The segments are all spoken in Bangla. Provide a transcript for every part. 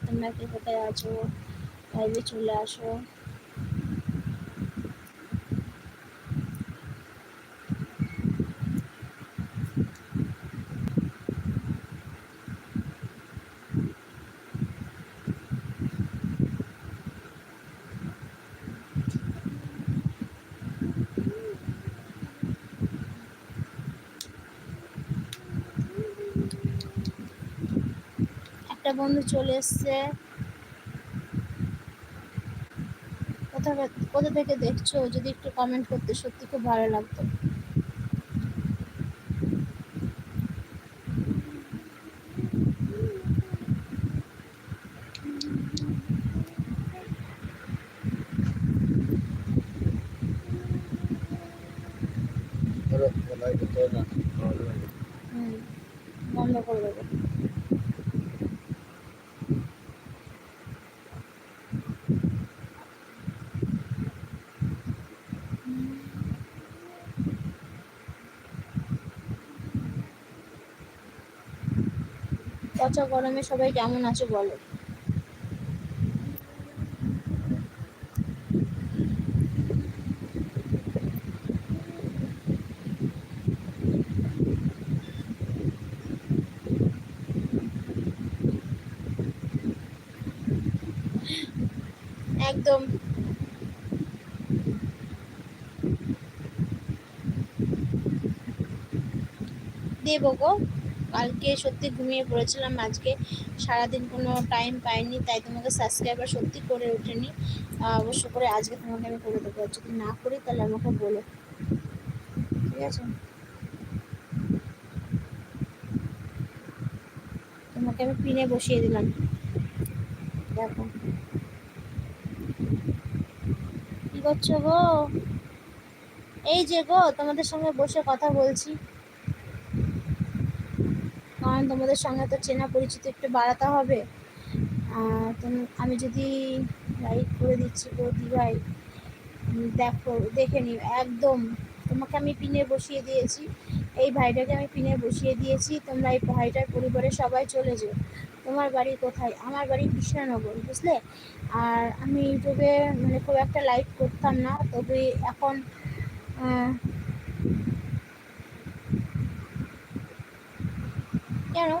তোমরা কে কোথায় আছো লাইভে চলে আসো একটা বন্ধু চলে এসছে। কোথা কোথা থেকে দেখছ? যদি একটু কমেন্ট করতে সত্যি খুব ভালো লাগতো। বন্ধ করে দেবো। পচা গরমে সবাই কেমন আছো বলো? একদম। দেবো গো। কালকে সত্যি ঘুমিয়ে পড়েছিলাম, আজকে সারাদিন কোনো টাইম পাইনি, তাই তোমাকে সাবস্ক্রাইবার সত্যি করে ওঠেনি। অবশ্য করে আজকে তোমাকে আমি করে দেবো। যদি না করি, তাহলে আমাকে বলো। ঠিক আছে? তোমাকে আমি পিনে বসিয়ে দিলাম। দেখো। কি করছ গো? এই যে গো, তোমাদের সঙ্গে বসে কথা বলছি। তোমাদের সঙ্গে তো চেনা পরিচিত একটু বাড়াতে হবে। আমি যদি লাইক করে দিচ্ছি গো দিভাই দেখো, দেখে নিও, একদম। তোমাকে আমি পিনে বসিয়ে দিয়েছি। এই ভাইটাকে আমি পিনে বসিয়ে দিয়েছি। তোমরা এই ভাইটার পরিবারের সবাই চলে যেও। তোমার বাড়ি কোথায়? আমার বাড়ি কৃষ্ণনগর, বুঝলে? আর আমি ইউটিউবে মানে খুব একটা লাইক করতাম না। তবে এখন কেন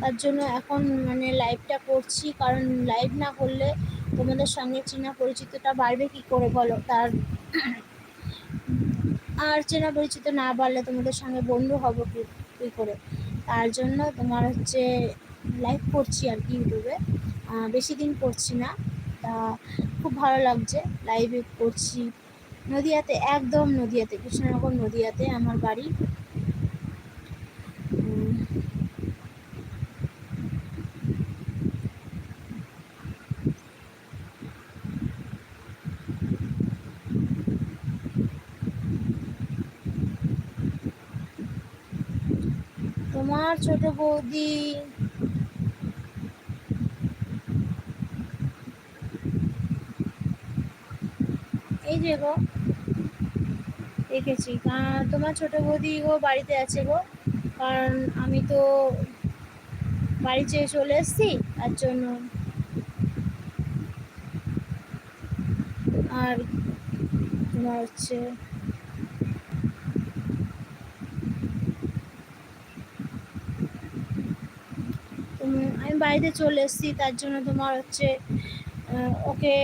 তার জন্য এখন মানে লাইভটা করছি, কারণ লাইভ না করলে তোমাদের সঙ্গে চেনা পরিচিতটা বাড়বে কি করে বলো? তার আর চেনা পরিচিত না বাড়লে তোমাদের সঙ্গে বন্ধু হব কি, কী করে? তার জন্য তোমার হচ্ছে লাইভ করছি আর কি ইউটিউবে বেশি দিন করছি না। তা খুব ভালো লাগছে। লাইভে করছি নদিয়াতে, একদম নদিয়াতে, কৃষ্ণনগর নদিয়াতে আমার বাড়ি। তোমার ছোট বৌদি। এই যে গো, দেখেছি। তোমার ছোট বৌদি গো বাড়িতে আছে গো। কারণ আমি তো বাড়ি চেয়ে চলে এসছি, তার জন্য। আর তোমার হচ্ছে আমি বাড়িতে চলে এসেছি, তার জন্য তোমার হচ্ছে ওকে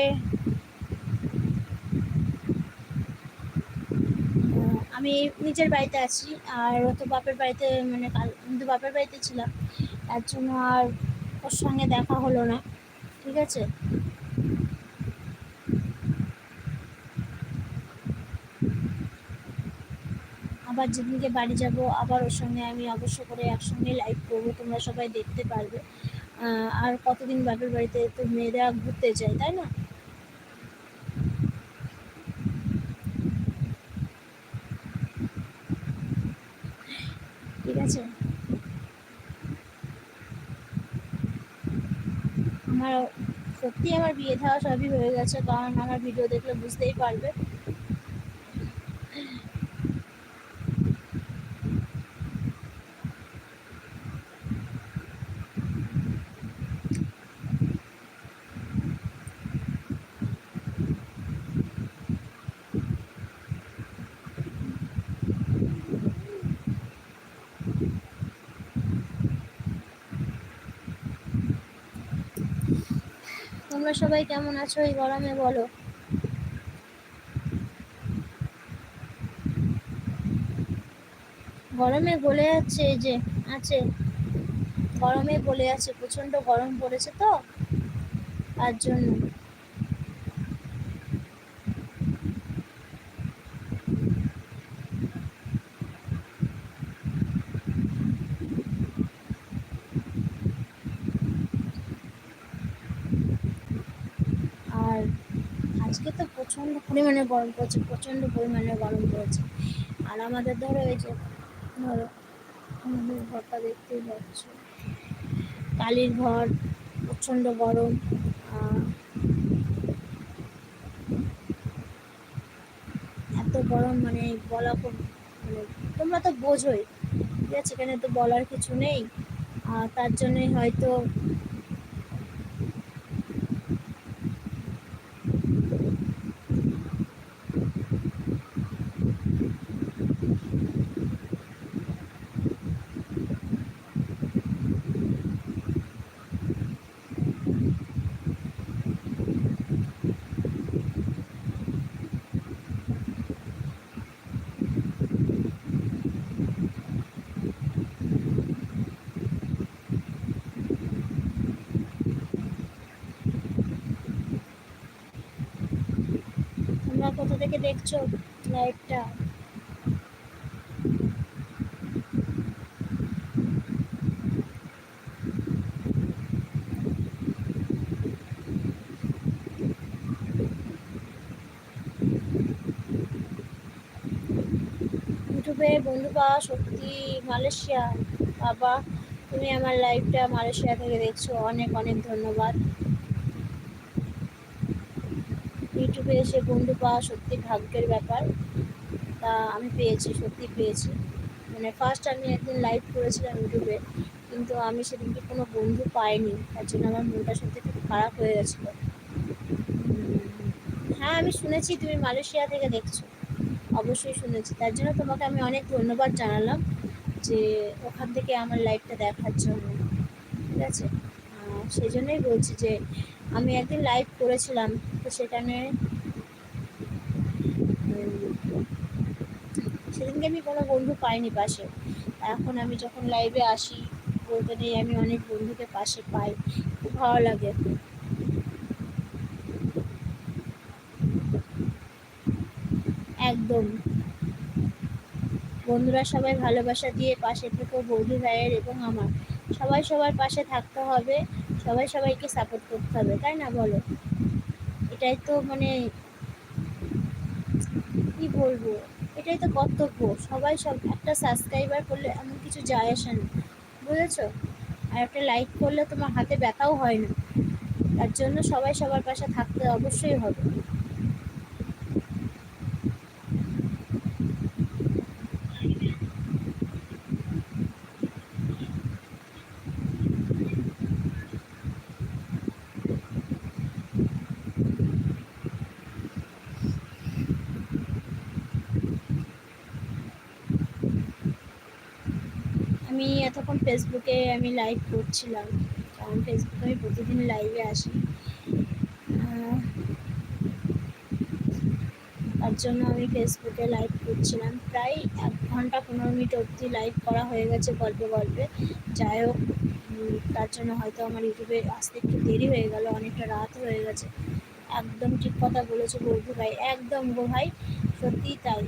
আমি নিজের বাড়িতে আছি, আর ও তো বাপের বাড়িতে মানে কাল, আমি তো বাপের বাড়িতে ছিলাম, তার জন্য আর ওর সঙ্গে দেখা হলো না, ঠিক আছে? আবার যেদিনকে বাড়ি যাব, আবার ওর সঙ্গে আমি অবশ্য করে একসঙ্গে লাইভ করব, তোমরা সবাই দেখতে পারবে। আর কতদিন বাপের বাড়িতে তো মেয়েরা ঘুরতে যায়, তাই না? ঠিক আছে। আমার সত্যি আমার বিয়ে থাওয়া সবই হয়ে গেছে, কারণ আমার ভিডিও দেখলে বুঝতেই পারবে। তোমরা সবাই কেমন আছো এই গরমে বলো? গরমে গলে যাচ্ছে এই যে, আছে। গরমে গলে আছে প্রচণ্ড গরম পড়েছে তো, তার জন্য আর আজকে তো প্রচণ্ড পরিমাণে গরম পড়েছে, প্রচণ্ড পরিমাণে গরম পড়েছে। আর আমাদের ধরো এই যে ধরো ঘরটা দেখতেই পাচ্ছ। কালির ঘর, প্রচণ্ড গরম এত গরম মানে বলা খুব মানে তোমরা তো বোঝোই, ঠিক আছে? এখানে তো বলার কিছু নেই। আর তার জন্যই হয়তো তোমরা থেকে দেখছ? লাইভটা ইউটিউবে বন্ধু পাওয়া সত্যি মালয়েশিয়া বাবা, তুমি আমার লাইভটা মালয়েশিয়া থেকে দেখছ। অনেক অনেক ধন্যবাদ। ইউটিউবে এসে বন্ধু পাওয়া সত্যি ভাগ্যের ব্যাপার। তা আমি পেয়েছি, সত্যি পেয়েছি। মানে ফার্স্ট আমি একদিন লাইভ করেছিলাম ইউটিউবে, কিন্তু আমি সেদিনকে কোনো বন্ধু পাইনি। তার জন্য আমার মনটা সত্যি খুব খারাপ হয়ে গেছিল। হ্যাঁ আমি শুনেছি, তুমি মালয়েশিয়া থেকে দেখছ। অবশ্যই শুনেছি। তার জন্য তোমাকে আমি অনেক ধন্যবাদ জানালাম যে ওখান থেকে আমার লাইভটা দেখার জন্য। ঠিক আছে? সেই জন্যই বলছি যে আমি একদিন লাইভ করেছিলাম, তো সেখানে সেদিনকে আমি কোনো বন্ধু পাইনি পাশে। এখন আমি যখন লাইভে আসি বলতে নেই আমি অনেক বন্ধুকে পাশে পাই, খুব ভালো লাগে। একদম। বন্ধুরা সবাই ভালোবাসা দিয়ে পাশে থেকেও বৌদি ভাইয়ের এবং আমার। সবাই সবার পাশে থাকতে হবে। সবাই সবাইকে সাপোর্ট করতে হবে, তাই না বলো? এটাই তো মানে কি বলব? এটাই তো কর্তব্য। সবাই সব একটা সাবস্ক্রাইবার করলে এমন কিছু যায় আসে না, বুঝেছ? আর একটা লাইক করলে তোমার হাতে ব্যথাও হয় না। তার জন্য সবাই সবার পাশে থাকতে অবশ্যই হবে। এতক্ষণ ফেসবুকে আমি লাইভ করছিলাম। কারণ ফেসবুকে আমি প্রতিদিন লাইভে আসি। তার জন্য আমি ফেসবুকে লাইভ করছিলাম। প্রায় এক ঘণ্টা পনেরো মিনিট অবধি লাইভ করা হয়ে গেছে গল্পে গল্পে। যাই হোক তার জন্য হয়তো আমার ইউটিউবে আসতে একটু দেরি হয়ে গেল, অনেকটা রাত হয়ে গেছে। একদম ঠিক কথা বলেছে বৌদি ভাই, একদম গো ভাই, সত্যিই তাই।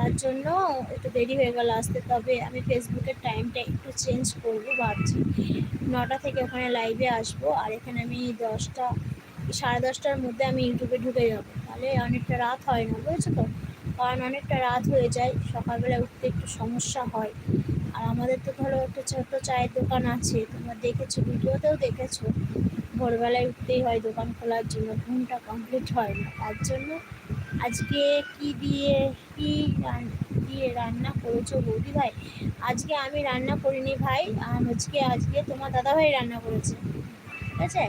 তার জন্য একটু দেরি হয়ে গেল আসতে তবে আমি ফেসবুকের টাইমটা একটু চেঞ্জ করব ভাবছি। নটা থেকে ওখানে লাইভে আসব আর এখানে আমি দশটা সাড়ে দশটার মধ্যে আমি ইউটিউবে ঢুকে যাব। তাহলে অনেকটা রাত হয় না বুঝেছ তো? কারণ অনেকটা রাত হয়ে যায় সকালবেলা উঠতে একটু সমস্যা হয়। আর আমাদের তো ধরো একটা ছোটো চায়ের দোকান আছে তোমরা দেখেছ ভিডিওতেও দেখেছ? ভোরবেলায় উঠতেই হয় দোকান খোলার জন্য ঘুমটা কমপ্লিট হয় না তার জন্য আজকে কি দিয়ে কি দিয়ে রান্না করেছ বৌদি ভাই? আজকে আমি রান্না করিনি ভাই আজকে আজকে তোমার দাদাভাই রান্না করেছে। ঠিক আছে?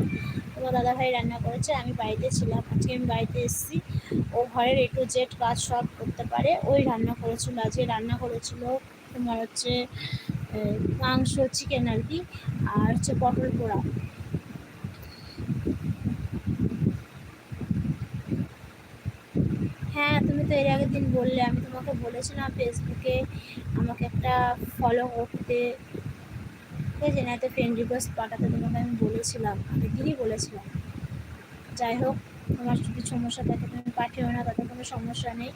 তোমার দাদাভাই রান্না করেছে, আমি বাড়িতে ছিলাম। আজকে আমি বাড়িতে এসেছি। ও ঘরের এ টু জেড কাজ সব করতে পারে। ওই রান্না করেছিল, আজকে রান্না করেছিল তোমার হচ্ছে মাংস চিকেন আর কি, আর হচ্ছে পটল পোড়া। তো এর আগের দিন বললে, আমি তোমাকে বলেছিলাম ফেসবুকে আমাকে একটা ফলো করতে। ঠিক আছে, না তো ফ্রেন্ড রিকোয়েস্ট পাঠাতে তোমাকে আমি বলেছিলাম আগের দিনই বলেছিলাম। যাই হোক তোমার যদি সমস্যা থাকে তুমি পাঠিও না, তাতে কোনো সমস্যা নেই।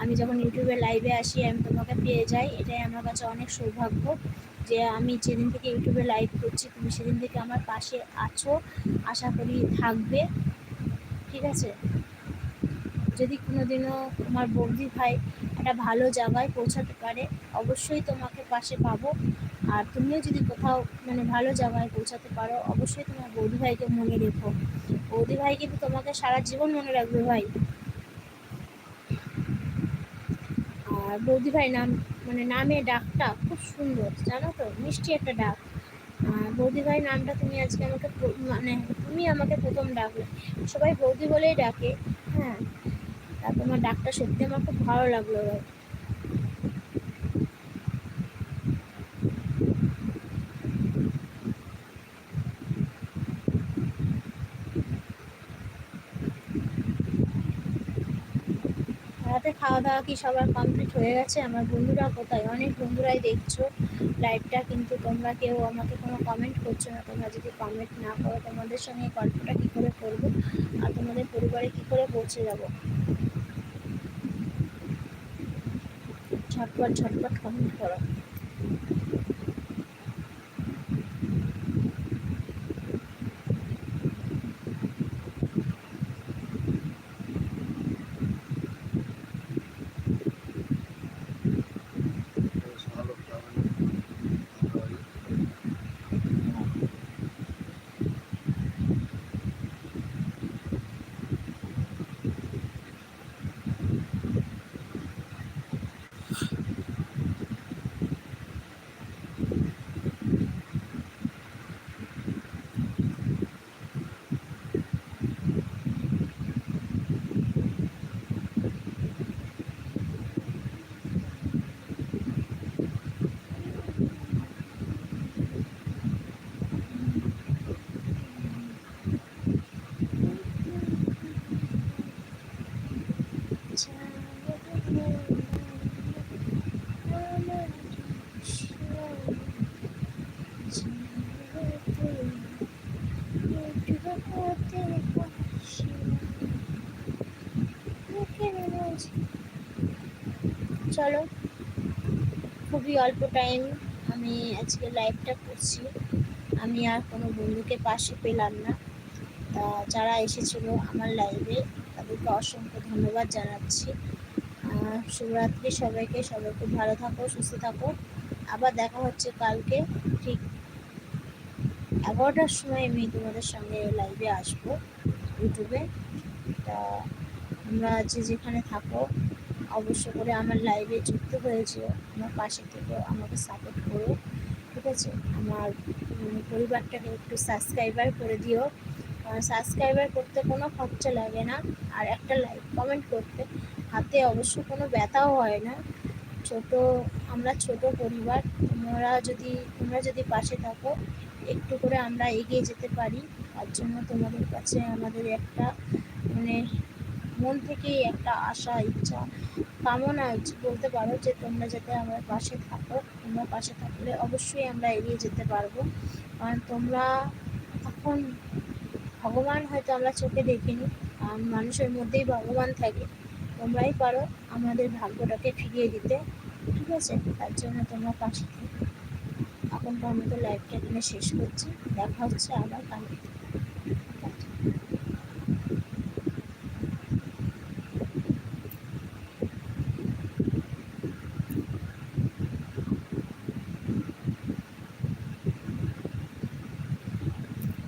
আমি যখন ইউটিউবে লাইভে আসি, আমি তোমাকে পেয়ে যাই, এটাই আমার কাছে অনেক সৌভাগ্য যে আমি যেদিন থেকে ইউটিউবে লাইভ করছি, তুমি সেদিন থেকে আমার পাশে আছো, আশা করি থাকবে। ঠিক আছে? যদি কোনোদিনও তোমার বৌদি ভাই একটা ভালো জায়গায় পৌঁছাতে পারে, অবশ্যই তোমাকে পাশে পাবো। আর তুমিও যদি কোথাও মানে ভালো জায়গায় পৌঁছাতে পারো, অবশ্যই তোমার বৌদি ভাইকে মনে রেখো। বৌদি ভাই কিন্তু তোমাকে সারা জীবন মনে রাখবে ভাই। আর বৌদি ভাই নাম মানে নামে ডাকটা খুব সুন্দর, জানো তো? মিষ্টি একটা ডাক। বৌদি ভাই নামটা তুমি আজকে আমাকে মানে তুমি আমাকে প্রথম ডাকলে। সবাই বৌদি বলেই ডাকে হ্যাঁ? তা তোমার ডাকটা সত্যি আমার খুব ভালো লাগল ভাই রাতে খাওয়া দাওয়া কি সবার কমপ্লিট হয়ে গেছে? আমার বন্ধুরা কোথায়? অনেক বন্ধুরাই দেখছ লাইভটা কিন্তু তোমরা কেউ আমাকে কোনো কমেন্ট করছ না। তোমরা যদি কমেন্ট না করো, তোমাদের সঙ্গে গল্পটা কী করে করব? আর তোমাদের পরিবারে কী করে পৌঁছে যাব? ঝটপট ঝটপট কমেন্ট করো। চলো। খুবই অল্প টাইম আমি আজকে লাইভটা করছি। আমি আর কোনো বন্ধুকে পাশে পেলাম না। তা যারা এসেছিল আমার লাইভে তাদেরকে অসংখ্য ধন্যবাদ জানাচ্ছি। শুভরাত্রি সবাইকে। সবাই খুব ভালো থাকো, সুস্থ থাকো। আবার দেখা হচ্ছে কালকে ঠিক এগারোটার সময় আমি তোমাদের সঙ্গে লাইভে আসব ইউটিউবে তা তোমরা যে যেখানে থাকো অবশ্য করে আমার লাইভে যুক্ত হয়েছে, আমার পাশে থেকে আমাকে সাপোর্ট করো, ঠিক আছে? আমার পরিবারটাকে একটু সাবস্ক্রাইবার করে দিও। কারণ সাবস্ক্রাইবার করতে কোনো খরচা লাগে না। আর একটা লাইক কমেন্ট করতে, হাতে অবশ্য কোনো ব্যথাও হয় না। ছোট, আমরা ছোট পরিবার, তোমরা যদি তোমরা যদি পাশে থাকো, একটু করে আমরা এগিয়ে যেতে পারি। তার জন্য তোমাদের কাছে আমাদের একটা মানে মন থেকেই একটা আশা, ইচ্ছা, কামনা বলতে পারো যে তোমরা যাতে আমার পাশে থাকো তোমরা পাশে থাকলে অবশ্যই আমরা এগিয়ে যেতে পারব। কারণ তোমরা এখন ভগবান হয়তো আমরা চোখে দেখিনি মানুষের মধ্যেই ভগবান থাকে, তোমরাই পারো আমাদের ভাগ্যটাকে ফিরিয়ে দিতে, ঠিক আছে? তার জন্য তোমরা পাশে থেকে। এখনকার মতো লাইফটা এখানে শেষ করছি। দেখা হচ্ছে আবার কালকে।